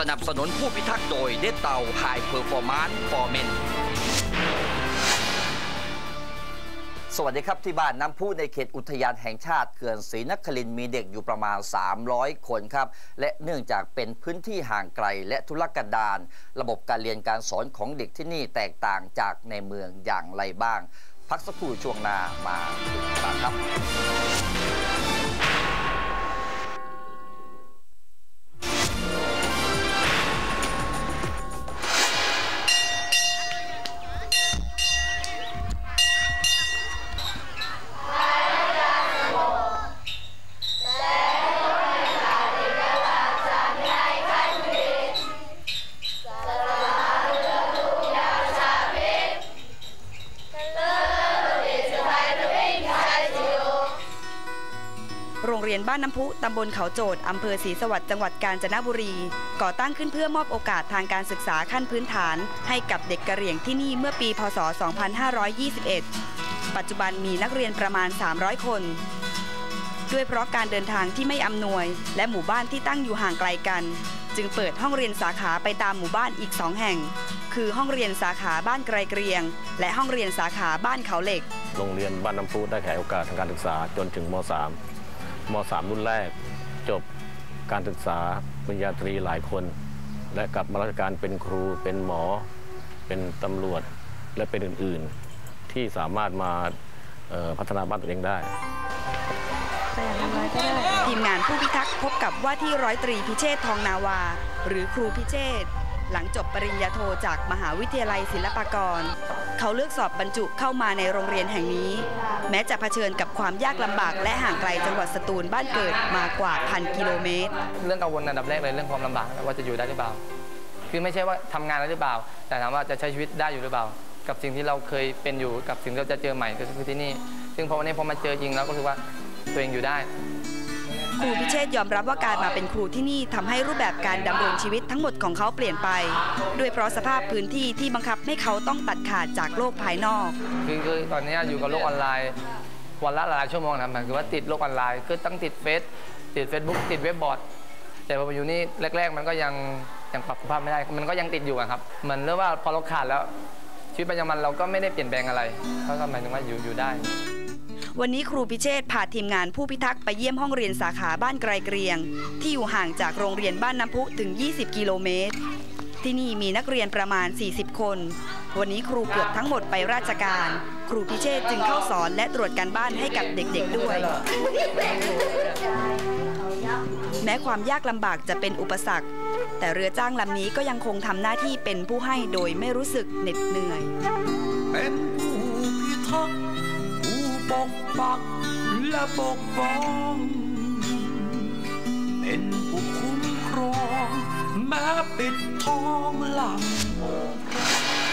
สนับสนุนผู้พิทักษ์โดยเดเตาไฮเพอร์ฟอร์มานฟอร์เมนสวัสดีครับที่บ้านน้ำพุในเขตอุทยานแห่งชาติเขื่อนศรีนครินมีเด็กอยู่ประมาณ 300 คนครับ และเนื่องจากเป็นพื้นที่ห่างไกลและทุรกันดารระบบการเรียนการสอนของเด็กที่นี่แตกต่างจากในเมืองอย่างไรบ้าง พักสักครู่ช่วงหน้ามาติดตามครับ โรงเรียนบ้านน้ำพุตำบลเขาโจดอำเภอศรีสวัสดิ์จังหวัดกาญจนบุรี ก่อตั้งขึ้นเพื่อมอบโอกาสทางการศึกษาขั้นพื้นฐาน ให้กับเด็กกะเหรี่ยงที่นี่เมื่อปี พศ 2521 ปัจจุบันมีนักเรียนประมาณ 300 คน ด้วยเพราะการเดินทางที่ไม่อำนวย และหมู่บ้านที่ตั้งอยู่ห่างไกลกัน จึงเปิดห้องเรียนสาขาไปตามหมู่บ้านอีกสองแห่ง คือห้องเรียนสาขาบ้านไกลเกรียง และห้องเรียนสาขาบ้านเขาเหล็ก โรงเรียนบ้านน้ำพุได้ขยายโอกาสทางการศึกษาจนถึงม .3 ม .3 รุ่นแรก จบการศึกษาปริญญาตรีหลายคน และกลับมาราชการเป็นครูเป็นหมอ เป็นตำรวจและเป็นอื่น ๆ ที่สามารถมาพัฒนาบ้านตัวเองได้ทีมงานผู้พิทักษ์พบกับว่าที่ร้อยตรีพิเชษทองนาวา หรือครูพิเชษหลังจบปริญญาโทจากมหาวิทยาลัยศิลปากร เขาเลือกสอบบรรจุเข้ามาในโรงเรียนแห่งนี้ แม้จะเผชิญกับความยากลำบาก และห่างไกลจังหวัดสตูลบ้านเกิดมากว่าพันกิโลเมตร เรื่องกังวลอันดับแรกเลยเรื่องความลำบากว่าจะอยู่ได้หรือเปล่า คือไม่ใช่ว่าทำงานแล้วหรือเปล่า แต่ถามว่าจะใช้ชีวิตได้อยู่หรือเปล่า กับสิ่งที่เราเคยเป็นอยู่กับสิ่งที่เราจะเจอใหม่ก็คือที่นี่ ซึ่งพอวันนี้พอมาเจอจริงแล้วก็คือว่าตัวเองอยู่ได้ ครูพิเชษยอมรับว่าการมาเป็นครูที่นี่ทำให้รูปแบบการดำรงชีวิตทั้งหมดของเขาเปลี่ยนไป ด้วยเพราะสภาพพื้นที่ที่บังคับให้เขาต้องตัดขาดจากโลกภายนอกคือคอตอนนี้อยู่กับโลกออนไลน์วันละหลายชั่วโมงนะหมายคือว่าติดโลกออนไลน์คือต้องติดเฟซติด Facebook ติดเว็บบอร์ดแต่พอมาอยู่นี่แรก ๆ มันก็ยังยังปรับสภาพไม่ได้ มันก็ยังติดอยู่ครับเหมือนเรื่องว่าพอเราขาดแล้วชีวิตประจำวันเราก็ไม่ได้เปลี่ยนแปลงอะไรเขาก็หมายถึงว่าอยู่อยู่ได้ วันนี้ครูพิเชษพาทีมงานผู้พิทักษ์ไปเยี่ยมห้องเรียนสาขาบ้านไกลเกรียง ที่อยู่ห่างจากโรงเรียนบ้านน้ำพุถึง 20 กิโลเมตร ที่นี่มีนักเรียนประมาณ 40 คน วันนี้ครูเกือบทั้งหมดไปราชการ ครูพิเชษจึงเข้าสอนและตรวจการบ้านให้กับเด็กๆด้วยแม้ความยากลำบากจะเป็นอุปสรรค แต่เรือจ้างลำนี้ก็ยังคงทำหน้าที่เป็นผู้ให้โดยไม่รู้สึกเหน็ดเหนื่อย เป็นผู้พิทักษ์ ปกปักและปกป้อง เป็นผู้คุ้มครองแม้ปิดทองหลัง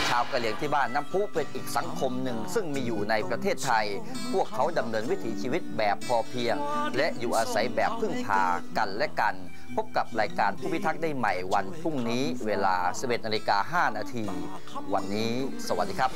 ชาวกะเหรี่ยงที่บ้านน้ำพุเป็นอีกสังคมหนึ่ง ซึ่งมีอยู่ในประเทศไทย พวกเขาดำเนินวิถีชีวิตแบบพอเพียง และอยู่อาศัยแบบพึ่งพากันและกัน พบกับรายการผู้พิทักษ์ได้ใหม่วันพรุ่งนี้เวลา 11นาฬิกา5นาที วันนี้ สวัสดีครับ